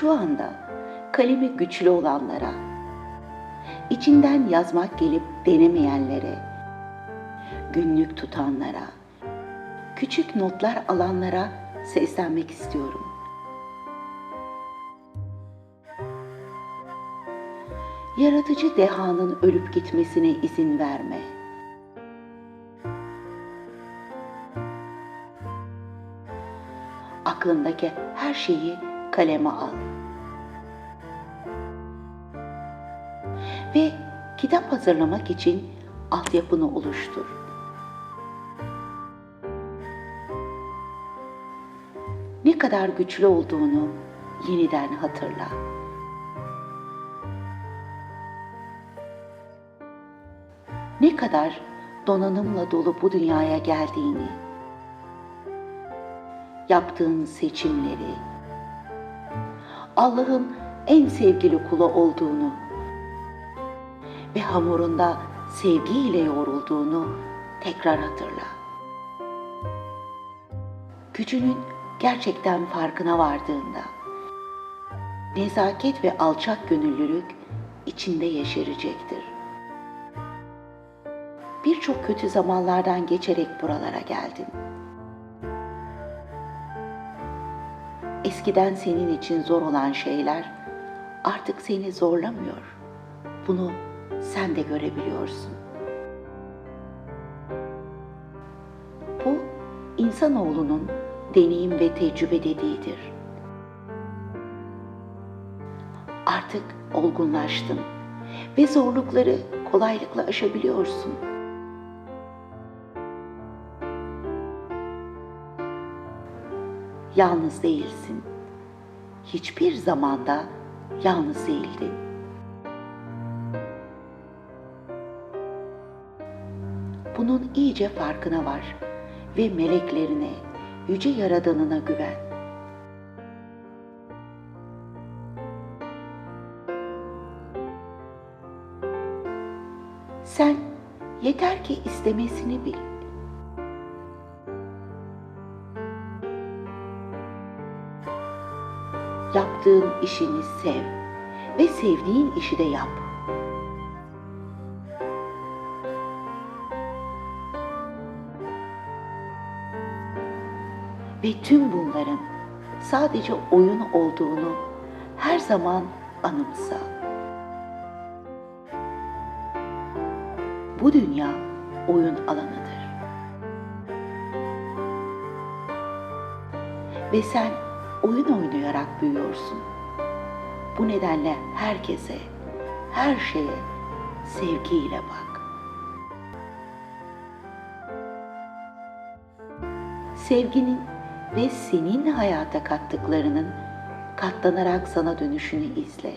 Şu anda kalemi güçlü olanlara, içinden yazmak gelip denemeyenlere, günlük tutanlara, küçük notlar alanlara seslenmek istiyorum. Yaratıcı dehanın ölüp gitmesine izin verme. Aklındaki her şeyi kaleme al. Ve kitap hazırlamak için altyapını oluştur. Ne kadar güçlü olduğunu yeniden hatırla. Ne kadar donanımla dolu bu dünyaya geldiğini, yaptığın seçimleri, Allah'ın en sevgili kulu olduğunu ve hamurunda sevgiyle yoğrulduğunu tekrar hatırla. Gücünün gerçekten farkına vardığında nezaket ve alçak gönüllülük içinde yeşerecektir. Birçok kötü zamanlardan geçerek buralara geldin. Eskiden senin için zor olan şeyler artık seni zorlamıyor. Bunu sen de görebiliyorsun. Bu insanoğlunun deneyim ve tecrübe dediğidir. Artık olgunlaştın ve zorlukları kolaylıkla aşabiliyorsun. Yalnız değilsin. Hiçbir zamanda yalnız değildin. Bunun iyice farkına var ve meleklerine, yüce yaradanına güven. Sen yeter ki istemesini bil. Yaptığın işini sev ve sevdiğin işi de yap. Ve tüm bunların sadece oyun olduğunu her zaman anımsa. Bu dünya oyun alanıdır. Ve sen oyun oynayarak büyüyorsun. Bu nedenle herkese, her şeye sevgiyle bak. Sevginin ve senin hayata kattıklarının katlanarak sana dönüşünü izle.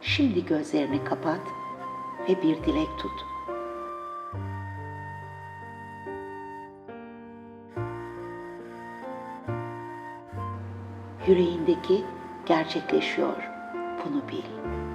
Şimdi gözlerini kapat ve bir dilek tut. Yüreğindeki gerçekleşiyor. Bunu bil.